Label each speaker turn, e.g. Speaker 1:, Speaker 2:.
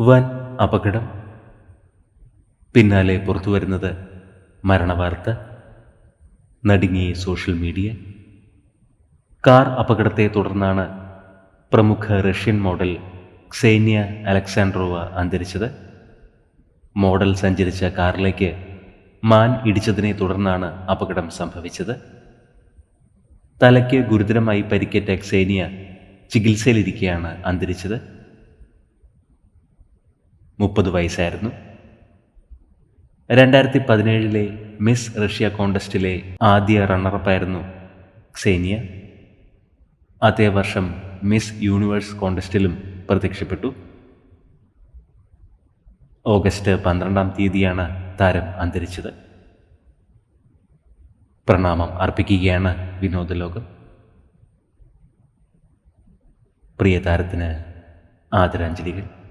Speaker 1: വൻ അപകടം. പിന്നാലെ പുറത്തു വരുന്നത് മരണവാർത്ത നടുങ്ങിയ സോഷ്യൽ മീഡിയ. കാർ അപകടത്തെ തുടർന്നാണ് പ്രമുഖ റഷ്യൻ മോഡൽ ക്സേനിയ അലക്സാൻഡ്രോവ അന്തരിച്ചത്. മോഡൽ സഞ്ചരിച്ച കാറിലേക്ക് മാൻ ഇടിച്ചതിനെ തുടർന്നാണ് അപകടം സംഭവിച്ചത്. തലയ്ക്ക് ഗുരുതരമായി പരിക്കേറ്റ ക്സേനിയ ചികിത്സയിലിരിക്കെയാണ് അന്തരിച്ചത്. മുപ്പത് വയസ്സായിരുന്നു. രണ്ടായിരത്തി പതിനേഴിലെ മിസ് റഷ്യ കോണ്ടസ്റ്റിലെ ആദ്യ റണ്ണറപ്പായിരുന്നു ക്സേനിയ അതേ വർഷം മിസ് യൂണിവേഴ്സ് കോണ്ടസ്റ്റിലും പ്രത്യക്ഷപ്പെട്ടു. ഓഗസ്റ്റ് പന്ത്രണ്ടാം തീയതിയാണ് താരം അന്തരിച്ചത്. പ്രണാമം അർപ്പിക്കുകയാണ് വിനോദലോകം. പ്രിയ താരത്തിന് ആദരാഞ്ജലികൾ.